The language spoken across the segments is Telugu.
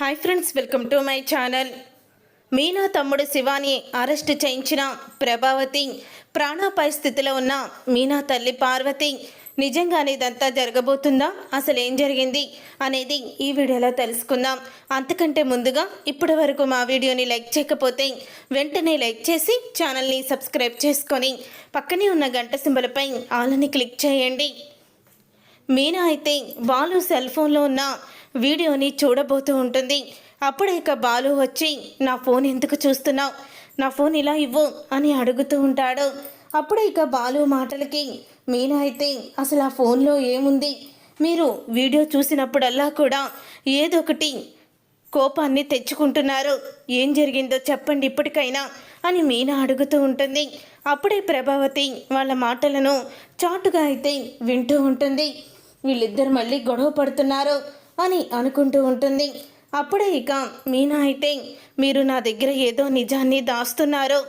Hi friends welcome to my channel Meena తమ్ముడు శివాని అరెస్ట్ చేయించిన ప్రభావతి ప్రాణాపాయ స్థితిలో ఉన్న మీనా తల్లి పార్వతి నిజంగానే ఇదంతా జరగబోతుందా? అసలు ఏం జరిగింది? అనేది ఈ వీడియోలో తెలుసుకుందాం. అంతకంటే ముందుగా ఇప్పటి వరకు మా వీడియోని లైక్ చేయకపోతే వెంటనే లైక్ చేసి ఛానల్ని సబ్స్క్రైబ్ చేసుకొని పక్కనే ఉన్న గంట సింబలపై ఆలని క్లిక్ చేయండి. మీనా అయితే వాళ్ళు సెల్ ఫోన్లో ఉన్న వీడియోని చూడబోతూ ఉంటుంది. అప్పుడే ఇక బాలు వచ్చి నా ఫోన్ ఎందుకు చూస్తున్నావు? నా ఫోన్ ఇలా ఇవ్వు అని అడుగుతూ ఉంటాడు. అప్పుడే ఇక బాలు మాటలకి మీనా అయితే అసలు ఆ ఫోన్లో ఏముంది? మీరు వీడియో చూసినప్పుడల్లా కూడా ఏదో ఒకటి కోపాన్ని తెచ్చుకుంటున్నారు. ఏం జరిగిందో చెప్పండి ఇప్పటికైనా అని మీనా అడుగుతూ ఉంటుంది. అప్పుడే ప్రభావతి వాళ్ళ మాటలను చాటుగా అయితే వింటూ ఉంటుంది. వీళ్ళిద్దరు మళ్ళీ గొడవ పడుతున్నారు. అని అనుకుంటూ ఉంటుంది. అప్పుడే ఇక మీనా అయితే మీరు నా దగ్గర ఏదో నిజాన్ని దాస్తున్నారు.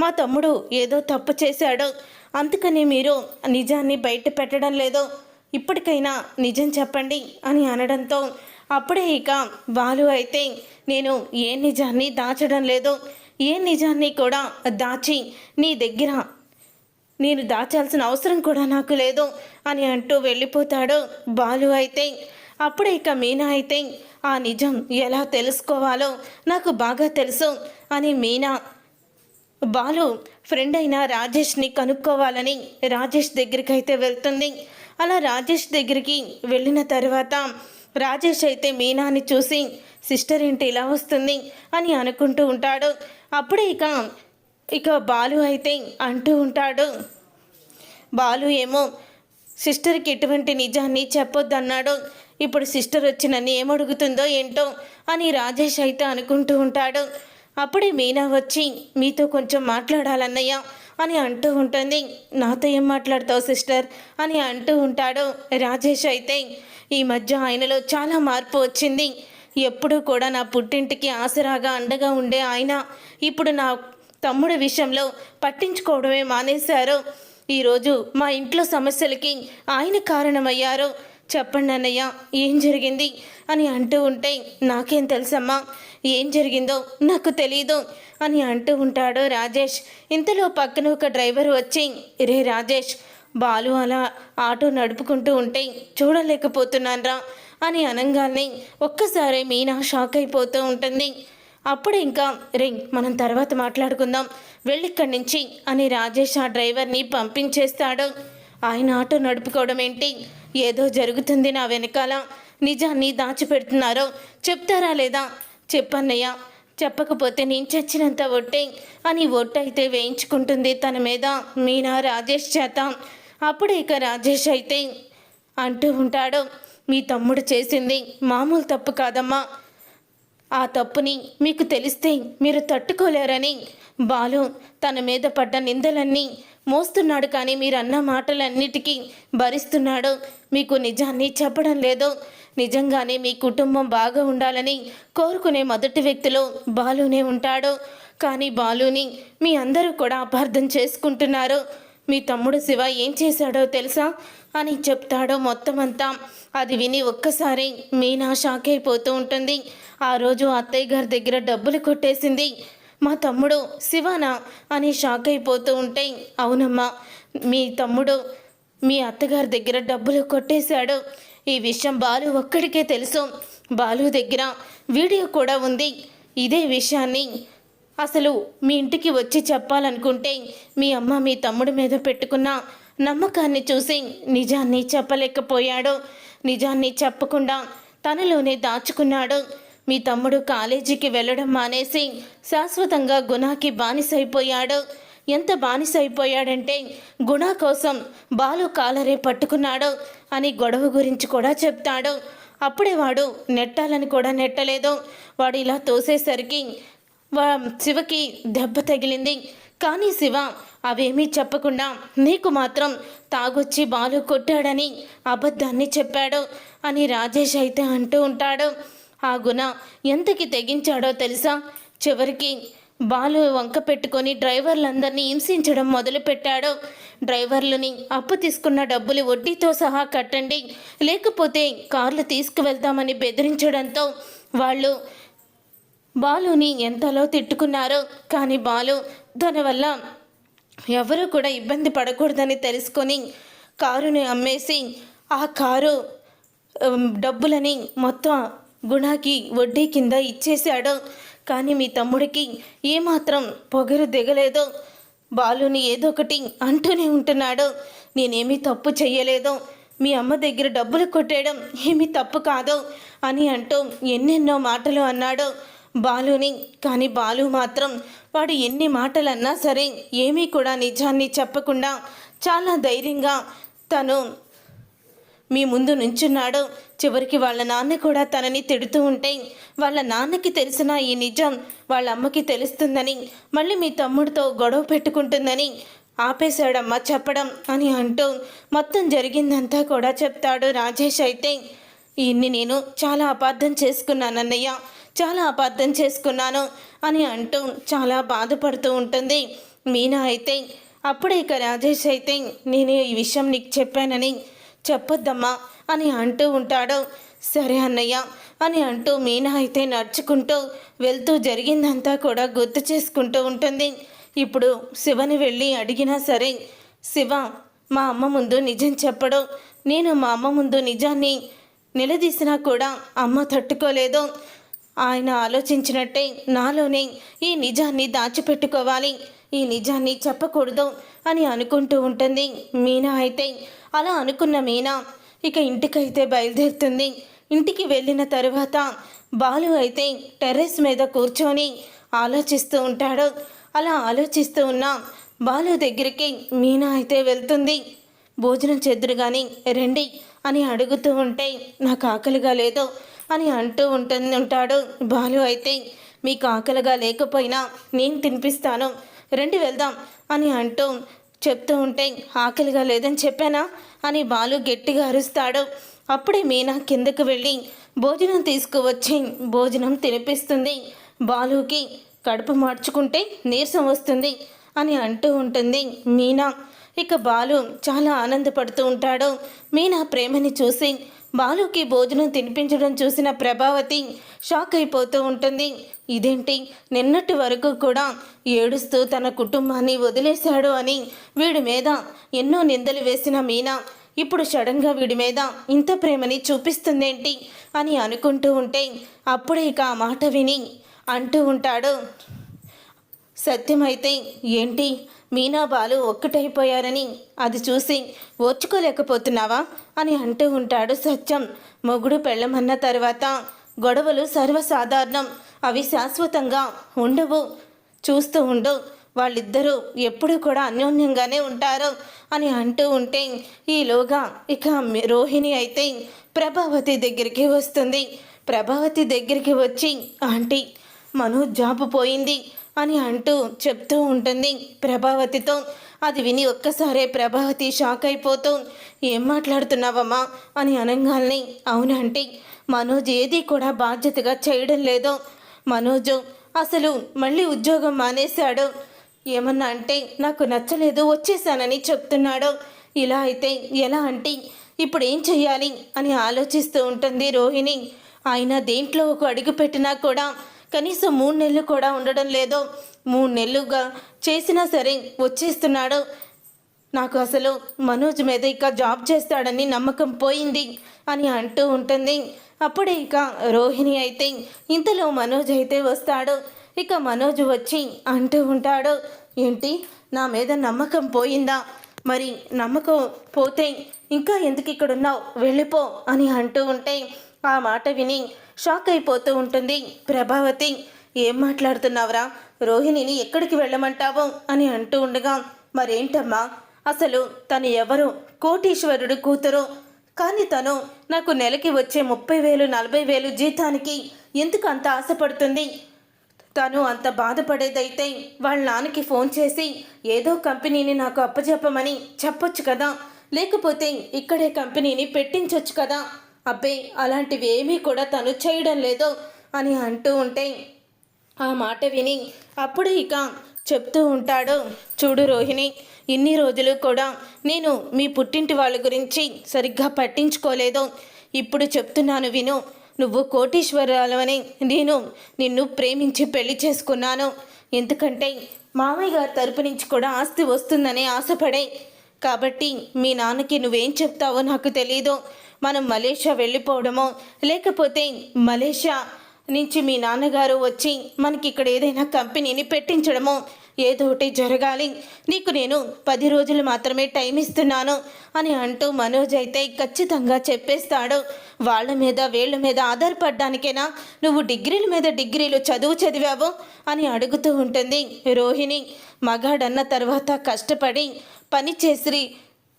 మా తమ్ముడు ఏదో తప్పు చేశాడు. అందుకని మీరు నిజాన్ని బయట పెట్టడం లేదు. ఇప్పటికైనా నిజం చెప్పండి అని అనడంతో అప్పుడే ఇక వాళ్ళు అయితే నేను ఏ నిజాన్ని దాచడం లేదు. ఏ నిజాన్ని కూడా దాచి నీ దగ్గర నేను దాచాల్సిన అవసరం కూడా నాకు లేదు అని అంటూ వెళ్ళిపోతాడు బాలు అయితే. అప్పుడే ఇక మీనా అయితే ఆ నిజం ఎలా తెలుసుకోవాలో నాకు బాగా తెలుసు అని మీనా బాలు ఫ్రెండ్ అయిన రాజేష్ని కనుక్కోవాలని రాజేష్ దగ్గరికి అయితే వెళ్తుంది. అలా రాజేష్ దగ్గరికి వెళ్ళిన తర్వాత రాజేష్ అయితే మీనాని చూసి సిస్టర్ ఏంటి ఇలా వస్తుంది? అని అనుకుంటూ ఉంటాడు. అప్పుడే ఇక ఇక బాలు అయితే అంటూ ఉంటాడు బాలు ఏమో సిస్టర్కి ఎటువంటి నిజాన్ని చెప్పొద్దన్నాడు. ఇప్పుడు సిస్టర్ వచ్చి నన్ను ఏమడుగుతుందో ఏంటో అని రాజేష్ అయితే అనుకుంటూ ఉంటాడు. అప్పుడే మీనా వచ్చి మీతో కొంచెం మాట్లాడాలన్నయ్య అని అంటూ ఉంటుంది. నాతో ఏం మాట్లాడతావు సిస్టర్? అని అంటూ ఉంటాడు రాజేష్ అయితే. ఈ మధ్య ఆయనలో చాలా మార్పు వచ్చింది. ఎప్పుడూ కూడా నా పుట్టింటికి ఆసరాగా అండగా ఉండే ఆయన ఇప్పుడు నా తమ్ముడి విషయంలో పట్టించుకోవడమే మానేశారు. ఈరోజు మా ఇంట్లో సమస్యలకి ఆయన కారణమయ్యారు. చెప్పండి అన్నయ్య ఏం జరిగింది? అని అంటూ ఉంటే నాకేం తెలుసమ్మా? ఏం జరిగిందో నాకు తెలీదు అని అంటూ ఉంటాడు రాజేష్. ఇంతలో పక్కన ఒక డ్రైవర్ వచ్చి రే రాజేష్ బాలు అలా ఆటో నడుపుకుంటూ ఉంటే చూడలేకపోతున్నాన్రా అని అనగానే ఒక్కసారి మీనా షాక్ అయిపోతూ ఉంటుంది. అప్పుడు ఇంకా రే మనం తర్వాత మాట్లాడుకుందాం వెళ్ళిక్కడి నుంచి అని రాజేష్ ఆ డ్రైవర్ని పంపించేస్తాడు. ఆయన ఆటో నడుపుకోవడం ఏంటి? ఏదో జరుగుతుంది నా వెనకాల. నిజాన్ని దాచిపెడుతున్నారో చెప్తారా లేదా? చెప్పన్నయ్య చెప్పకపోతే నేను చచ్చినంత ఒట్టే అని ఒట్టయితే వేయించుకుంటుంది తన మీద. మీనా రాజేష్ చేత. అప్పుడు ఇక రాజేష్ అయితే అంటూ ఉంటాడు మీ తమ్ముడు చేసింది మామూలు తప్పు కాదమ్మా. ఆ తప్పుని మీకు తెలిస్తే మీరు తట్టుకోలేరని. బాలు తన మీద పడ్డ నిందలన్నీ మోస్తున్నాడు కానీ మీరు అన్న మాటలన్నిటికీ భరిస్తున్నాడు. మీకు నిజాన్ని చెప్పడం లేదు. నిజంగానే మీ కుటుంబం బాగా ఉండాలని కోరుకునే మొదటి వ్యక్తిలో బాలునే ఉంటాడు. కానీ బాలుని మీ అందరూ కూడా అపార్థం చేసుకుంటున్నారు. మీ తమ్ముడు శివ ఏం చేశాడో తెలుసా? అని చెప్తాడో మొత్తం అంతా అది విని ఒక్కసారి మీనా షాక్ అయిపోతూ ఉంటుంది. ఆ రోజు అత్తయ్య గారి దగ్గర డబ్బులు కొట్టేసింది. మా తమ్ముడు శివానా అని షాక్ అయిపోతూ ఉంటే అవునమ్మా మీ తమ్ముడు మీ అత్తగారి దగ్గర డబ్బులు కొట్టేశాడు. ఈ విషయం బాలు ఒక్కడికే తెలుసు. బాలు దగ్గర వీడియో కూడా ఉంది. ఇదే విషయాన్ని అసలు మీ ఇంటికి వచ్చి చెప్పాలనుకుంటే మీ అమ్మ మీ తమ్ముడి మీద పెట్టుకున్న నమ్మకాన్ని చూసి నిజాన్ని చెప్పలేకపోయాడు. నిజాన్ని చెప్పకుండా తనలోనే దాచుకున్నాడు. మీ తమ్ముడు కాలేజీకి వెళ్ళడం మానేసి శాశ్వతంగా గుణాకి బానిసైపోయాడు. ఎంత బానిసైపోయాడంటే గుణ కోసం బాలు కాలరే పట్టుకున్నాడు అని గొడవ గురించి కూడా చెప్తాడు. అప్పుడే వాడు నెట్టాలని కూడా నెట్టలేదు. వాడు ఇలా తోసేసరికి వా శివకి దెబ్బ తగిలింది. కానీ శివ అవేమీ చెప్పకుండా నీకు మాత్రం తాగొచ్చి బాలు కొట్టాడని అబద్ధాన్ని చెప్పాడు అని రాజేష్ అయితే అంటూ ఉంటాడు. ఆ గుణ ఎంతకి తెగించాడో తెలుసా? చివరికి బాలు వంక పెట్టుకొని డ్రైవర్లందరినీ హింసించడం మొదలుపెట్టాడు. డ్రైవర్లని అప్పు తీసుకున్న డబ్బులు వడ్డీతో సహా కట్టండి. లేకపోతే కార్లు తీసుకువెళ్తామని బెదిరించడంతో వాళ్ళు బాలుని ఎంతలో తిట్టుకున్నారో కానీ బాలు దానివల్ల ఎవరు కూడా ఇబ్బంది పడకూడదని తెలుసుకొని కారుని అమ్మేసి ఆ కారు డబ్బులని మొత్తం గుణాకి వడ్డీ కింద ఇచ్చేశాడు. కానీ మీ తమ్ముడికి ఏమాత్రం పొగరు దిగలేదు. బాలుని ఏదో ఒకటి అంటూనే ఉంటున్నాడు. నేనేమీ తప్పు చేయలేదు మీ అమ్మ దగ్గర డబ్బులు కొట్టేయడం ఏమీ తప్పు కాదు అని అంటూ ఎన్నెన్నో మాటలు అన్నాడు బాలుని. కానీ బాలు మాత్రం వాడు ఎన్ని మాటలు అన్నా సరే ఏమీ కూడా నిజాన్ని చెప్పకుండా చాలా ధైర్యంగా తను మీ ముందు నుంచున్నాడు. చివరికి వాళ్ళ నాన్న కూడా తనని తిడుతూ ఉంటే వాళ్ళ నాన్నకి తెలిసిన ఈ నిజం వాళ్ళ అమ్మకి తెలుస్తుందని మళ్ళీ మీ తమ్ముడితో గొడవ పెట్టుకుంటుందని ఆపేశాడమ్మా చెప్పడం అని అంటూ మొత్తం జరిగిందంతా కూడా చెప్తాడు రాజేష్ అయితే. ఇన్ని నేను చాలా అపార్థం చేసుకున్నాను అన్నయ్య చాలా అపార్థం చేసుకున్నాను అని అంటూ చాలా బాధపడుతూ ఉంటుంది మీనా అయితే. అప్పుడే ఇక రాజేష్ అయితే నేను ఈ విషయం నీకు చెప్పానని చెప్పొద్దమ్మా అని అంటూ ఉంటాడు. సరే అన్నయ్య అని అంటూ మీనా అయితే నడుచుకుంటూ వెళ్తూ జరిగిందంతా కూడా గుర్తు చేసుకుంటూ ఉంటుంది. ఇప్పుడు శివని వెళ్ళి అడిగినా సరే శివ మా అమ్మ ముందు నిజం చెప్పడు. నేను మా అమ్మ ముందు నిజాన్ని నిలదీసినా కూడా అమ్మ తట్టుకోలేదు. ఆయన ఆలోచించినట్టే నాలోనే ఈ నిజాన్ని దాచిపెట్టుకోవాలి. ఈ నిజాన్ని చెప్పకూడదు అని అనుకుంటూ ఉంటుంది మీనా అయితే. అలా అనుకున్న మీనా ఇక ఇంటికైతే బయలుదేరుతుంది. ఇంటికి వెళ్ళిన తరువాత బాలు అయితే టెర్రస్ మీద కూర్చొని ఆలోచిస్తూ ఉంటాడు. అలా ఆలోచిస్తూ ఉన్న బాలు దగ్గరికి మీనా అయితే వెళ్తుంది. భోజనం చేద్దురు కానీ రండి అని అడుగుతూ ఉంటే నాకు ఆకలిగా లేదు అని అంటూ ఉంటుంది ఉంటాడు. బాలు అయితే మీకు ఆకలిగా లేకపోయినా నేను తినిపిస్తాను. రండి వెళ్దాం అని అంటూ చెప్తూ ఉంటే ఆకలిగా లేదని చెప్పానా? అని బాలు గట్టిగా అరుస్తాడు. అప్పుడే మీనా కిందకు వెళ్ళి భోజనం తీసుకువచ్చి భోజనం తినిపిస్తుంది. బాలుకి కడుపు మార్చుకుంటే నీరసం వస్తుంది అని అంటూ ఉంటుంది మీనా. ఇక బాలు చాలా ఆనందపడుతూ ఉంటాడు. మీనా ప్రేమని చూసి బాలుకి భోజనం తినిపించడం చూసిన ప్రభావతి షాక్ అయిపోతూ ఉంటుంది. ఇదేంటి? నిన్నటి వరకు కూడా ఏడుస్తూ తన కుటుంబాన్ని వదిలేశాడు అని వీడి మీద ఎన్నో నిందలు వేసిన మీనా ఇప్పుడు సడన్గా వీడి మీద ఇంత ప్రేమని చూపిస్తుందేంటి అని అనుకుంటూ ఉంటే అప్పుడే ఇక ఆ మాట విని అంటూ ఉంటాడు. సత్యమైతే ఏంటి? మీనా బాలు ఒక్కటైపోయారని అది చూసి ఓర్చుకోలేకపోతున్నావా? అని అంటూ ఉంటాడు సత్యం. మొగుడు పెళ్ళమన్న తర్వాత గొడవలు సర్వసాధారణం. అవి శాశ్వతంగా ఉండవు. చూస్తూ ఉండు. వాళ్ళిద్దరూ ఎప్పుడు కూడా అన్యోన్యంగానే ఉంటారు అని అంటూ ఉంటే ఈలోగా ఇక రోహిణి అయితే ప్రభావతి దగ్గరికి వస్తుంది. ప్రభావతి దగ్గరికి వచ్చి ఆంటీ మను జాబ్ పోయింది. అని అంటూ చెప్తూ ఉంటుంది ప్రభావతితో. అది విని ఒక్కసారే ప్రభావతి షాక్ అయిపోతూ ఏం మాట్లాడుతున్నావమ్మా? అని అనగానే అవునంటే మనోజ్ ఏది కూడా బాధ్యతగా చేయడం లేదు. మనోజు అసలు మళ్ళీ ఉద్యోగం మానేశాడు. ఏమన్నా అంటే నాకు నచ్చలేదు వచ్చేసానని చెప్తున్నాడు. ఇలా అయితే ఎలా అంటే ఇప్పుడు ఏం చెయ్యాలి? అని ఆలోచిస్తూ ఉంటుంది రోహిణి. ఆయన దేంట్లో ఒక అడుగు పెట్టినా కూడా కనీసం మూడు నెలలు కూడా ఉండడం లేదు మూడు నెలలుగా చేసినా సరే వచ్చేస్తున్నాడు. నాకు అసలు మనోజ్ మీద ఇక జాబ్ చేస్తాడని నమ్మకం పోయింది అని అంటూ ఉంటుంది. అప్పుడే ఇక రోహిణి అయితే ఇంతలో మనోజ్ అయితే వస్తాడు. ఇక మనోజ్ వచ్చి అంటూ ఉంటాడు ఏంటి? నా మీద నమ్మకం పోయిందా? మరి నమ్మకం పోతే ఇంకా ఎందుకు ఇక్కడ ఉన్నావు వెళ్ళిపో అని అంటూ ఉంటే ఆ మాట విని షాక్ అయిపోతూ ఉంటుంది. ప్రభావతి ఏం మాట్లాడుతున్నావురా? రోహిణిని ఎక్కడికి వెళ్ళమంటావు? అని అంటూ ఉండగా మరేంటమ్మా? అసలు తను ఎవరు? కోటీశ్వరుడు కూతురు. కానీ తను నాకు నెలకి వచ్చే ముప్పై వేలు నలభై వేలు జీతానికి ఎందుకు అంత ఆశపడుతుంది? తను అంత బాధపడేదైతే వాళ్ళ నాన్నకి ఫోన్ చేసి ఏదో కంపెనీని నాకు అప్పచెప్పమని చెప్పొచ్చు కదా. లేకపోతే ఇక్కడే కంపెనీని పెట్టించొచ్చు కదా. అబ్బే అలాంటివి ఏమీ కూడా తను చేయడం లేదు అని అంటూ ఉంటే ఆ మాట విని అప్పుడు ఇక చెప్తూ ఉంటాడు చూడు రోహిణి ఇన్ని రోజులు కూడా నేను మీ పుట్టింటి వాళ్ళ గురించి సరిగ్గా పట్టించుకోలేదు. ఇప్పుడు చెప్తున్నాను విను నువ్వు కోటీశ్వరాలవని నేను నిన్ను ప్రేమించి పెళ్ళి చేసుకున్నాను. ఎందుకంటే మామయ్య గారి తరపు నుంచి కూడా ఆస్తి వస్తుందని ఆశపడే కాబట్టి మీ నాన్నకి నువ్వేం చెప్తావో నాకు తెలియదు మనం మలేషియా వెళ్ళిపోవడమో లేకపోతే మలేషియా నుంచి మీ నాన్నగారు వచ్చి మనకి ఇక్కడ ఏదైనా కంపెనీని పెట్టించడమో ఏదో ఒకటి జరగాలి. నీకు నేను పది రోజులు మాత్రమే టైం ఇస్తున్నాను అని అంటూ మనోజ్ అయితే ఖచ్చితంగా చెప్పేస్తాడు. వాళ్ళ మీద వీళ్ళ మీద ఆధారపడడానికేనా? నువ్వు డిగ్రీల మీద డిగ్రీలు చదువు చదివావు అని అడుగుతూ ఉంటుంది రోహిణి. మగాడన్న తర్వాత కష్టపడి పని చేసిరి.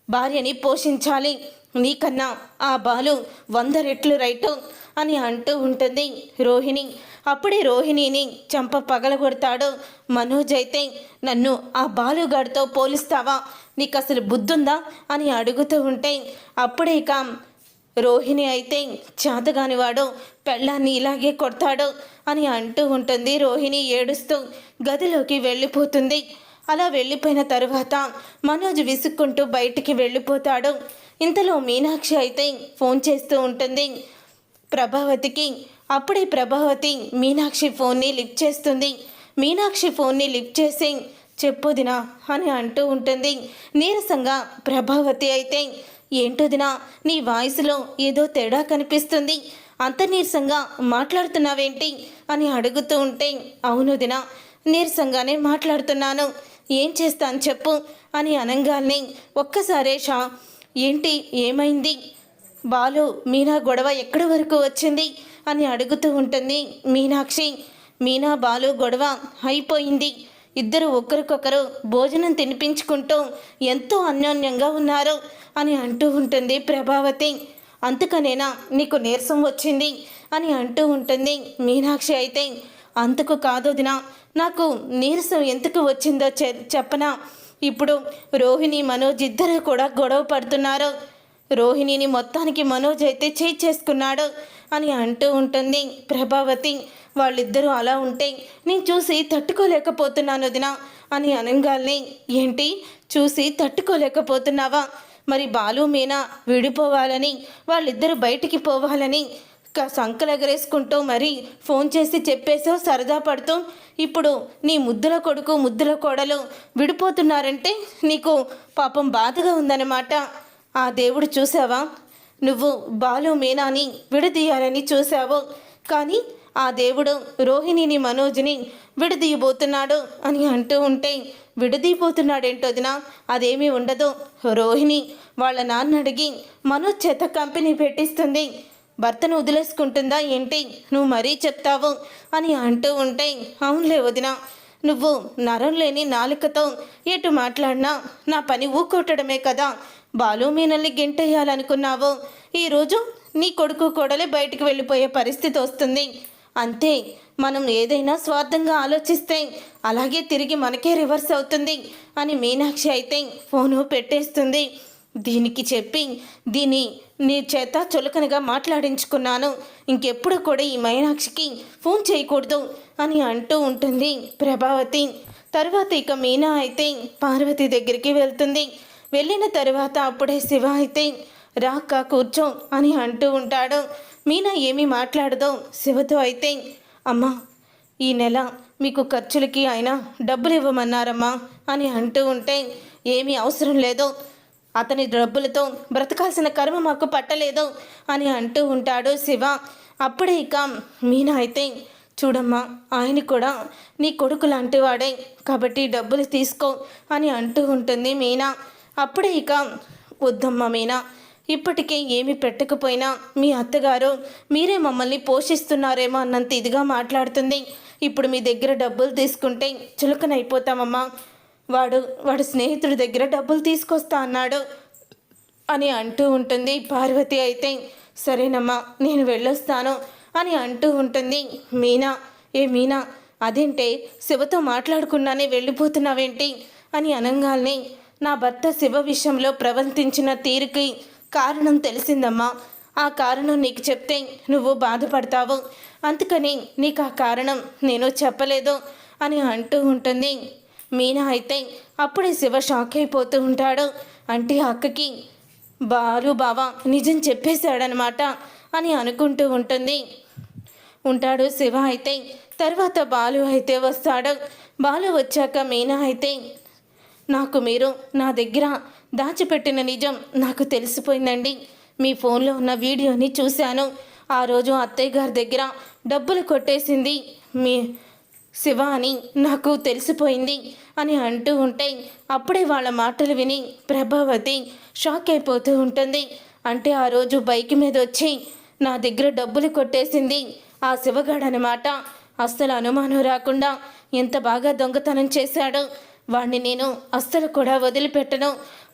భార్యని పోషించాలి. నీకన్నా ఆ బాలు వంద రెట్లు రైటు అని అంటూ ఉంటుంది రోహిణి. అప్పుడే రోహిణిని చంప పగలగొడతాడు. మనోజ్ అయితే నన్ను ఆ బాలుగాడితో పోలిస్తావా? నీకు అసలు బుద్ధుందా? అని అడుగుతూ ఉంటే అప్పుడే ఇక రోహిణి అయితే చేతగానివాడు పెళ్ళాన్ని ఇలాగే కొడతాడు అని అంటూ ఉంటుంది రోహిణి ఏడుస్తూ గదిలోకి వెళ్ళిపోతుంది. అలా వెళ్ళిపోయిన తరువాత మనోజ్ విసుక్కుంటూ బయటికి వెళ్ళిపోతాడు. ఇంతలో మీనాక్షి అయితే ఫోన్ చేస్తూ ఉంటుంది. ప్రభావతికి. అప్పుడే ప్రభావతి మీనాక్షి ఫోన్ని లిఫ్ట్ చేస్తుంది. మీనాక్షి ఫోన్ని లిఫ్ట్ చేసి చెప్పుదినా అని అంటూ ఉంటుంది. నీరసంగా ప్రభావతి అయితే ఏంటోదినా నీ వాయిస్లో ఏదో తేడా కనిపిస్తుంది. అంత నీరసంగా మాట్లాడుతున్నావేంటి? అని అడుగుతూ ఉంటే అవునుదినా నీరసంగానే మాట్లాడుతున్నాను. ఏం చేస్తాను చెప్పు అని అనంగాల్ని ఒక్కసారే షా ఏంటి ఏమైంది? బాలు మీనా గొడవ ఎక్కడి వరకు వచ్చింది? అని అడుగుతూ ఉంటుంది మీనాక్షి. మీనా బాలు గొడవ అయిపోయింది. ఇద్దరు ఒకరికొకరు భోజనం తినిపించుకుంటూ ఎంతో అన్యోన్యంగా ఉన్నారు అని అంటూ ఉంటుంది ప్రభావతి. అందుకనేనా నీకు నీరసం వచ్చింది? అని అంటూ ఉంటుంది మీనాక్షి అయితే. అంతకు కాదు దినా. నాకు నీరసం ఎందుకు వచ్చిందో చె చెప్పనా. ఇప్పుడు రోహిణి మనోజ్ ఇద్దరు కూడా గొడవ పడుతున్నారు. రోహిణిని మొత్తానికి మనోజ్ అయితే చేయి చేసుకున్నాడు అని అంటూ ఉంటుంది ప్రభావతి. వాళ్ళిద్దరూ అలా ఉంటే నేను చూసి తట్టుకోలేకపోతున్నాను వదినా అని అనగాల్ని. ఏంటి? చూసి తట్టుకోలేకపోతున్నావా? మరి బాలు మీనా విడిపోవాలని వాళ్ళిద్దరూ బయటికి పోవాలని క- సంకలెగరేసుకుంటూ మరీ ఫోన్ చేసి చెప్పేసో సరదా పడుతూ. ఇప్పుడు నీ ముద్దుల కొడుకు ముద్దుల కోడలు విడిపోతున్నారంటే నీకు పాపం బాధగా ఉందన్నమాట. ఆ దేవుడు చూసావా నువ్వు బాలు మీనాని విడదీయాలని చూసావు కానీ ఆ దేవుడు రోహిణిని మనోజ్ని విడదీయబోతున్నాడు అని అంటూ ఉంటే విడదీయబోతున్నాడేంటోదినా అదేమీ ఉండదు. రోహిణి వాళ్ళ నాన్న అడిగి మనోజ్ చేత కంపెనీ పెట్టిస్తుంది. భర్తను వదిలేసుకుంటుందా ఏంటి? నువ్వు మరీ చెప్తావు అని అంటూ ఉంటే అవునులే వదినా నువ్వు నరం లేని నాలుకతో ఎటు మాట్లాడినా నా పని ఊకొట్టడమే కదా. బాలు మీనల్ని గెంటేయాలనుకున్నావు. ఈరోజు నీ కొడుకు కోడలే బయటికి వెళ్ళిపోయే పరిస్థితి వస్తుంది. అంతే మనం ఏదైనా స్వార్థంగా ఆలోచిస్తే అలాగే తిరిగి మనకే రివర్స్ అవుతుంది అని మీనాక్షి అయితే ఫోను పెట్టేస్తుంది. దీనికి చెప్పి దీన్ని నీ చేత చులకనగా మాట్లాడించుకున్నాను. ఇంకెప్పుడు కూడా ఈ మైనాక్షికి ఫోన్ చేయకూడదు అని అంటూ ఉంటుంది ప్రభావతి. తర్వాత ఇక మీనా అయితే పార్వతి దగ్గరికి వెళ్తుంది. వెళ్ళిన తర్వాత అప్పుడే శివ అయితే రాక్క కూర్చో అని అంటూ ఉంటాడు. మీనా ఏమీ మాట్లాడదో. శివతో అయితే అమ్మా ఈ నెల మీకు ఖర్చులకి ఆయన డబ్బులు ఇవ్వమన్నారమ్మా అని అంటూ ఉంటే ఏమీ అవసరం లేదు. అతని డబ్బులతో బ్రతకాల్సిన కర్మ మాకు పట్టలేదు అని అంటూ ఉంటాడు శివ. అప్పుడే ఇక మీనా అయితే చూడమ్మా ఆయన కూడా నీ కొడుకు లాంటి వాడే కాబట్టి డబ్బులు తీసుకో అని అంటూ ఉంటుంది మీనా. అప్పుడే ఇక వద్దమ్మా మీనా ఇప్పటికే ఏమి పెట్టకపోయినా మీ అత్తగారు మీరే మమ్మల్ని పోషిస్తున్నారేమో అన్నంత ఇదిగా మాట్లాడుతుంది. ఇప్పుడు మీ దగ్గర డబ్బులు తీసుకుంటే చులకనైపోతామమ్మా. వాడు వాడు స్నేహితుడి దగ్గర డబ్బులు తీసుకొస్తా అన్నాడు అని అంటూ ఉంటుంది. పార్వతి అయితే సరేనమ్మా నేను వెళ్ళొస్తాను అని అంటూ ఉంటుంది. మీనా ఏ మీనా అదేంటే శివతో మాట్లాడుకున్నానే వెళ్ళిపోతున్నావేంటి అని అనగానే నా భర్త శివ విషయంలో ప్రవర్తించిన తీరుకి కారణం తెలిసిందమ్మా. ఆ కారణం నీకు చెప్తే నువ్వు బాధపడతావు. అందుకని నీకు ఆ కారణం నేను చెప్పలేదు అని అంటూ ఉంటుంది. మీనా అయితే అప్పుడే శివ షాక్ అయిపోతూ ఉంటాడు. అంటే అక్కకి బాలు బావ నిజం చెప్పేశాడనమాట అని అనుకుంటూ ఉంటుంది. ఉంటాడు శివ అయితే. తర్వాత బాలు అయితే వస్తాడు. బాలు వచ్చాక మీనా అయితే నాకు మీరు నా దగ్గర దాచిపెట్టిన నిజం నాకు తెలిసిపోయిందండి. మీ ఫోన్లో ఉన్న వీడియోని చూశాను. ఆ రోజు అత్తయ్య గారి దగ్గర డబ్బులు కొట్టేసింది. మీ శివ అని నాకు తెలిసిపోయింది అని అంటూ ఉంటే అప్పుడే వాళ్ళ మాటలు విని ప్రభావతి షాక్ అయిపోతూ ఉంటుంది. అంటే ఆ రోజు బైక్ మీద వచ్చి నా దగ్గర డబ్బులు కొట్టేసింది ఆ శివగాడు అన్నమాట అస్సలు అనుమానం రాకుండా ఎంత బాగా దొంగతనం చేశాడో. వాణ్ణి నేను అస్సలు కూడా వదిలిపెట్టను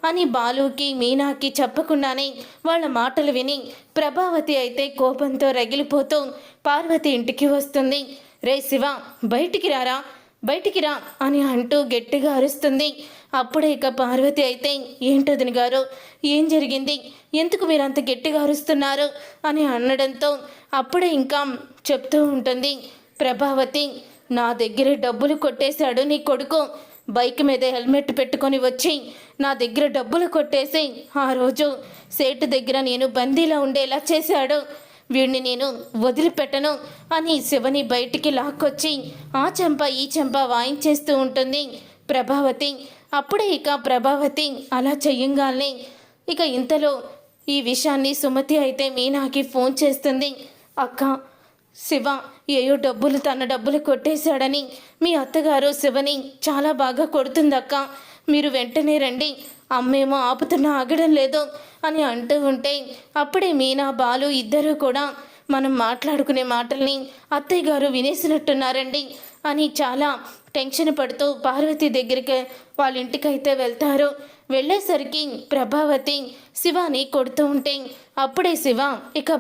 అని బాలుకి మీనాకి చెప్పకుండానే వాళ్ళ మాటలు విని ప్రభావతి అయితే కోపంతో రగిలిపోతూ పార్వతి ఇంటికి వస్తుంది. రే శివ బయటికి రారా? బయటికి రా అని అంటూ గట్టిగా అరుస్తుంది. అప్పుడే ఇక పార్వతి అయితే ఏంటదిని గారు? ఏం జరిగింది? ఎందుకు మీరు అంత గట్టిగా అరుస్తున్నారు? అని అనడంతో అప్పుడే ఇంకా చెప్తూ ఉంటుంది. ప్రభావతి నా దగ్గర డబ్బులు కొట్టేశాడు నీ కొడుకు. బైక్ మీద హెల్మెట్ పెట్టుకొని వచ్చి నా దగ్గర డబ్బులు కొట్టేసి ఆ రోజు సేటు దగ్గర నేను బందీలో ఉండేలా చేశాడు. వీడిని నేను వదిలిపెట్టను అని శివని బయటికి లాక్కొచ్చి ఆ చెంప ఈ చెంప వాయించేస్తూ ఉంటుంది. ప్రభావతి అప్పుడే ఇక ప్రభావతి అలా చెయ్యంగానే ఇక ఇంతలో ఈ విషయాన్ని సుమతి అయితే మీనాకి ఫోన్ చేస్తుంది. అక్క శివ ఏయో డబ్బులు తన డబ్బులు కొట్టేశాడని మీ అత్తగారు శివని చాలా బాగా కొడుతుందక్క. మీరు వెంటనే రండి. అమ్మేమో ఆపుతున్నా ఆగడం లేదు అని అంటూ ఉంటే అప్పుడే మీనా బాలు ఇద్దరూ కూడా మనం మాట్లాడుకునే మాటల్ని అత్తయ్య గారు వినేసినట్టున్నారండి అని చాలా టెన్షన్ పడుతూ పార్వతి దగ్గరికి వాళ్ళ ఇంటికైతే వెళ్తారు. వెళ్ళేసరికి ప్రభావతి శివాని కొడుతూ ఉంటే అప్పుడే శివ ఇక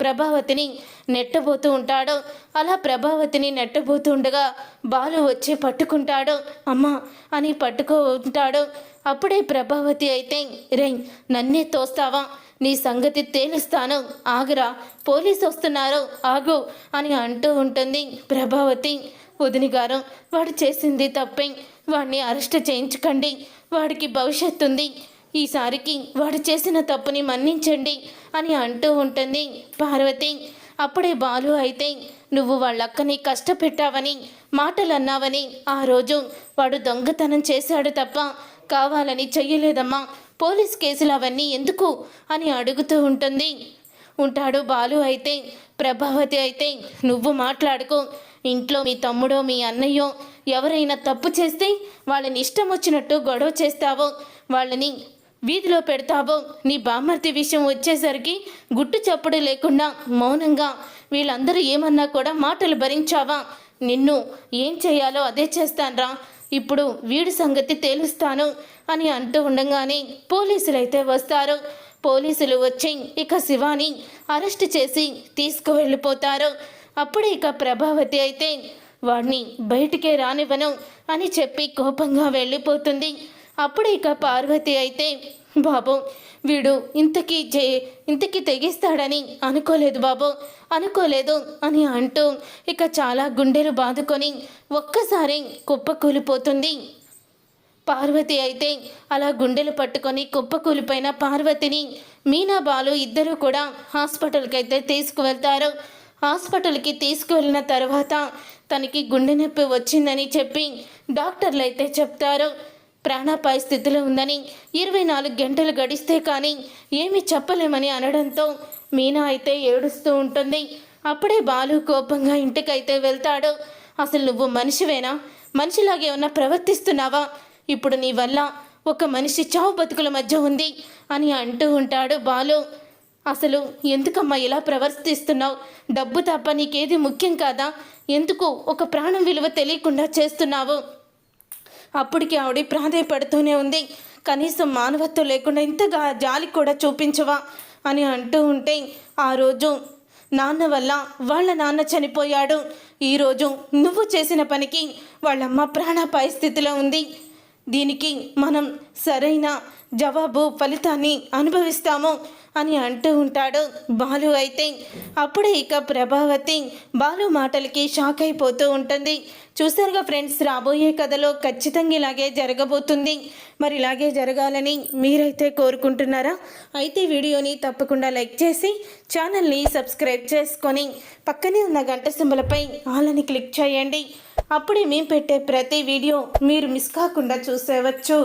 ప్రభావతిని నెట్టబోతూ ఉంటాడు. అలా ప్రభావతిని నెట్టబోతూ ఉండగా బాలు వచ్చి పట్టుకుంటాడు. అమ్మ అని పట్టుకుంటాడు అప్పుడే ప్రభావతి అయితే రే నన్నే తోస్తావా? నీ సంగతి తేలుస్తాను. ఆగరా పోలీసు వస్తున్నారు. ఆగు అని అంటూ ఉంటుంది ప్రభావతి. వదిని గారు వాడు చేసింది తప్పే. వాడిని అరెస్ట్ చేయించకండి. వాడికి భవిష్యత్తు ఉంది ఈసారికి వాడు చేసిన తప్పుని మన్నించండి అని అంటూ ఉంటుంది పార్వతి. అప్పుడే బాలు అయితే నువ్వు వాళ్ళక్కని కష్టపెట్టావని మాటలు అన్నావని ఆ రోజు వాడు దొంగతనం చేశాడు తప్ప కావాలని చెయ్యలేదమ్మా. పోలీస్ కేసులు అవన్నీ ఎందుకు? అని అడుగుతూ ఉంటుంది. ఉంటాడు బాలు అయితే ప్రభావతి అయితే నువ్వు మాట్లాడుకో. ఇంట్లో మీ తమ్ముడో మీ అన్నయ్యో ఎవరైనా తప్పు చేస్తే వాళ్ళని ఇష్టం వచ్చినట్టు గొడవ చేస్తావో వాళ్ళని వీధిలో పెడతావో. నీ బామ్మర్తి విషయం వచ్చేసరికి గుట్టు చప్పుడు లేకుండా మౌనంగా వీళ్ళందరూ ఏమన్నా కూడా మాటలు భరించావా? నిన్ను ఏం చేయాలో అదే చేస్తాన్రా. ఇప్పుడు వీడి సంగతి తేలుస్తాను అని అంటూ ఉండగానే పోలీసులు అయితే వస్తారు. పోలీసులు వచ్చి ఇక శివాని అరెస్ట్ చేసి తీసుకువెళ్ళిపోతారు. అప్పుడు ఇక ప్రభావతి అయితే వాడిని బయటికే రానివ్వను అని చెప్పి కోపంగా వెళ్ళిపోతుంది. అప్పుడు ఇక పార్వతి అయితే బాబు వీడు ఇంతకీ జే ఇంతకీ తెగిస్తాడని అనుకోలేదు బాబు అనుకోలేదు అని అంటూ ఇక చాలా గుండెలు బాదుకొని ఒక్కసారి కుప్పకూలిపోతుంది. పార్వతి అయితే అలా గుండెలు పట్టుకొని కుప్పకూలిపోయిన పార్వతిని మీనా బాలు ఇద్దరూ కూడా హాస్పిటల్కి అయితే తీసుకువెళ్తారు. హాస్పిటల్కి తీసుకువెళ్ళిన తర్వాత తనకి గుండె నొప్పి వచ్చిందని చెప్పి డాక్టర్లు అయితే చెప్తారు. ప్రాణాపాయ స్థితిలో ఉందని ఇరవై నాలుగు గంటలు గడిస్తే కానీ ఏమీ చెప్పలేమని అనడంతో మీనా అయితే ఏడుస్తూ ఉంటుంది. అప్పుడే బాలు కోపంగా ఇంటికైతే వెళ్తాడు. అసలు నువ్వు మనిషివేనా? మనిషిలాగే ఉన్న ప్రవర్తిస్తున్నావా? ఇప్పుడు నీ వల్ల ఒక మనిషి చావు బతుకుల మధ్య ఉంది అని అంటూ ఉంటాడు బాలు. అసలు ఎందుకమ్మా ఇలా ప్రవర్తిస్తున్నావు? డబ్బు తప్ప నీకేది ముఖ్యం కాదా? ఎందుకు ఒక ప్రాణం విలువ తెలియకుండా చేస్తున్నావు? అప్పటికి ఆవిడ ప్రాధాయపడుతూనే ఉంది. కనీసం మానవత్వం లేకుండా ఇంతగా జాలి కూడా చూపించవా? అని అంటూ ఉంటే ఆ రోజు నాన్న వల్ల వాళ్ళ నాన్న చనిపోయాడు. ఈరోజు నువ్వు చేసిన పనికి వాళ్ళమ్మ ప్రాణాపాయ స్థితిలో ఉంది. దీనికి మనం సరైన జవాబు ఫలితాన్ని అనుభవిస్తాము అని అంటూ ఉంటాడు బాలు అయితే. అప్పుడే ఇక ప్రభావతి బాలు మాటలకి షాక్ అయిపోతూ ఉంటుంది. చూసారుగా ఫ్రెండ్స్ రాబోయే కథలో ఖచ్చితంగా ఇలాగే జరగబోతుంది. మరి ఇలాగే జరగాలని మీరైతే కోరుకుంటున్నారా? అయితే వీడియోని తప్పకుండా లైక్ చేసి ఛానల్ని సబ్స్క్రైబ్ చేసుకొని పక్కనే ఉన్న గంట సింబలపై ఆలని క్లిక్ చేయండి. అప్పుడే మేము పెట్టే ప్రతి వీడియో మీరు మిస్ కాకుండా చూసేవచ్చు.